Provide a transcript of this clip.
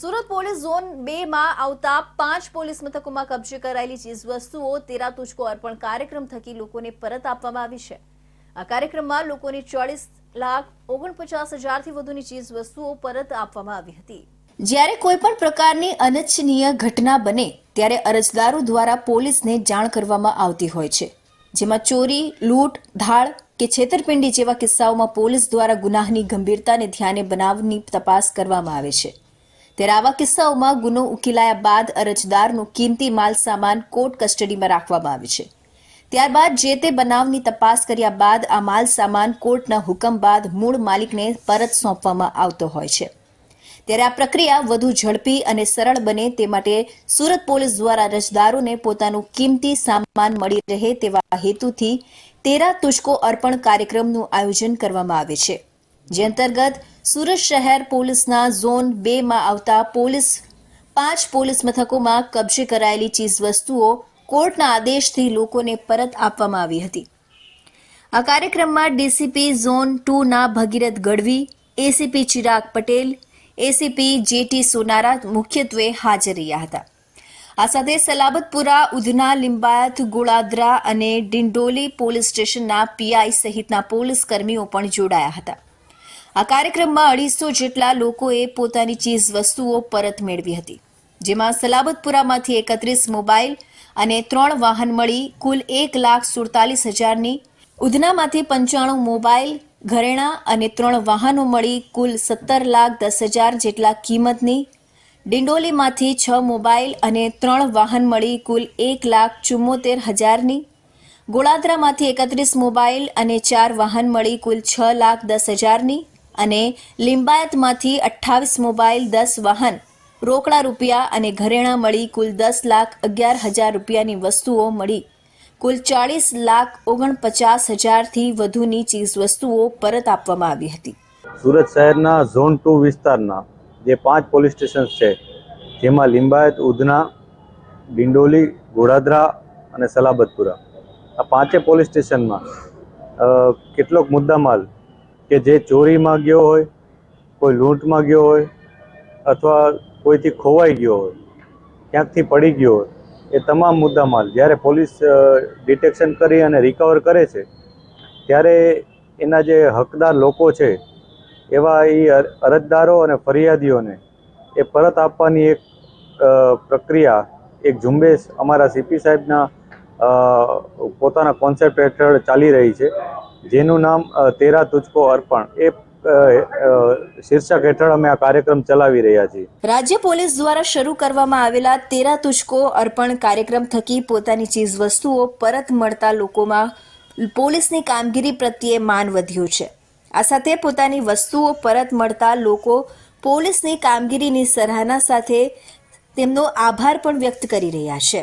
Surat police zone બે માં આવતા પાંચ પોલીસ મથકોમાં કબજે કરાયેલી ચીજવસ્તુઓ, તેરા તુજકો અર્પણ કાર્યક્રમ થકી લોકોને પરત આપવામાં આવી છે. આ કાર્યક્રમમાં લોકોને ચોળીસ લાખ ઓગણપચાસ હજારથી વધુની ચીજવસ્તુઓ પરત આપવામાં આવી હતી. જ્યારે કોઈ પણ પ્રકારની અનિચ્છનીય ઘટના બને, ત્યારે અરજદારો દ્વારા પોલીસને જાણ કરવામાં આવતી હોય છે. જેમાં ચોરી, લૂંટ ધાડ કે છેતરપિંડી જેવા કિસ્સાઓમાં પોલીસ દ્વારા ગુનાહની ગંભીરતાને ધ્યાને બનાવની તપાસ કરવામાં આવે છે. ત્યારે આવા કિસ્સાઓમાં ગુનો ઉકેલાયા બાદ અરજદારનો કિંમતી માલ સામાન કોર્ટ કસ્ટડીમાં રાખવામાં આવે છે. ત્યારબાદ જે તે બનાવની તપાસ કર્યા બાદ આ માલ સામાન કોર્ટના હુકમ બાદ મૂળ માલિકને પરત સોંપવામાં આવતો હોય છે. ત્યારે આ પ્રક્રિયા વધુ ઝડપી અને સરળ બને તે માટે સુરત પોલીસ દ્વારા અરજદારોને પોતાનું કિંમતી સામાન મળી રહે તેવા હેતુથી તેરા તુષ્કો અર્પણ કાર્યક્રમનું આયોજન કરવામાં આવે છે. જે અંતર્ગત સુરત શહેર પોલીસના ઝોન બે માં આવતા પોલીસ પાંચ પોલીસ મથકોમાં કબજે કરાયેલી ચીજવસ્તુઓ કોર્ટના આદેશથી લોકોને પરત આપવામાં આવી હતી. આ કાર્યક્રમમાં DCP zone ટુના Bhagirath Gadhvi, ACP Chirag Patel, ACP J T Sonara મુખ્યત્વે હાજર રહ્યા હતા. આ સાથે સલાબતપુરા, ઉધના, લિંબાયત, ગોળાદરા અને ડિંડોલી પોલીસ સ્ટેશનના પીઆઈ સહિતના પોલીસ કર્મીઓ પણ જોડાયા હતા. આ કાર્યક્રમમાં અઢીસો જેટલા લોકોએ પોતાની ચીજ વસ્તુઓ પરત મેળવી હતી, જેમાં સલાબતપુરામાંથી એકત્રીસ મોબાઈલ અને ત્રણ વાહન મળી, કુલ એક લાખ સુડતાલીસ હજારની ઉધનામાંથી પંચાણું મોબાઈલ, ઘરેણાં અને ત્રણ વાહનો મળી, કુલ સત્તર લાખ દસ હજાર જેટલા કિંમતની ડિંડોલીમાંથી છ મોબાઈલ અને ત્રણ વાહન મળી, કુલ એક લાખ ચુમ્મોતેર હજારની ગોળાદરામાંથી એકત્રીસ મોબાઈલ અને ચાર વાહન મળી, કુલ છ લાખ દસ હજારની અને લિંબાયતમાંથી અઠ્ઠાવીસ મોબાઈલ, દસ વાહન, રોકડા રૂપિયા અને ઘરેણાં મળી કુલ દસ લાખ અગિયાર હજાર રૂપિયાની વસ્તુઓ મળી. કુલ ચાળીસ લાખ ઓગણપચાસ હજારથી વધુની ચીજવસ્તુઓ પરત આપવામાં આવી હતી. સુરત શહેરના ઝોન ટુ વિસ્તારના જે પાંચ પોલીસ સ્ટેશન છે, જેમાં લિંબાયત, ઉધના, ડિંડોલી, ગોડાદરા અને સલાબતપુરા. આ પાંચે પોલીસ સ્ટેશનમાં કેટલોક મુદ્દામાલ કે જે ચોરીમાં ગયો હોય, કોઈ લૂંટમાં ગયો હોય, અથવા કોઈથી ખોવાઈ ગયો હોય, ક્યાંકથી પડી ગયો હોય, એ તમામ મુદ્દામાલ જ્યારે પોલીસ ડિટેક્શન કરી અને રિકવર કરે છે, ત્યારે એના જે હકદાર લોકો છે, એવા એ અરજદારો અને ફરિયાદીઓને એ પરત આપવાની એક પ્રક્રિયા, એક ઝુંબેશ અમારા સીપી સાહેબના પોતાના કોન્સેપ્ટ હેઠળ ચાલી રહી છે, જેનું નામ તેરા તુચકો અર્પણ. એ શીર્ષક હેઠળ અમે આ કાર્યક્રમ ચલાવી રહ્યા છીએ. રાજ્ય પોલીસ દ્વારા શરૂ કરવામાં આવેલા તેરા તુચકો અર્પણ કાર્યક્રમ થકી પોતાની ચીજવસ્તુઓ પરત મળતા લોકોમાં પોલીસની કામગીરી પ્રત્યે માન વધ્યું છે. આ સાથે પોતાની વસ્તુઓ પરત મળતા લોકો પોલીસની કામગીરીની સરાહના સાથે તેમનો આભાર પણ વ્યક્ત કરી રહ્યા છે.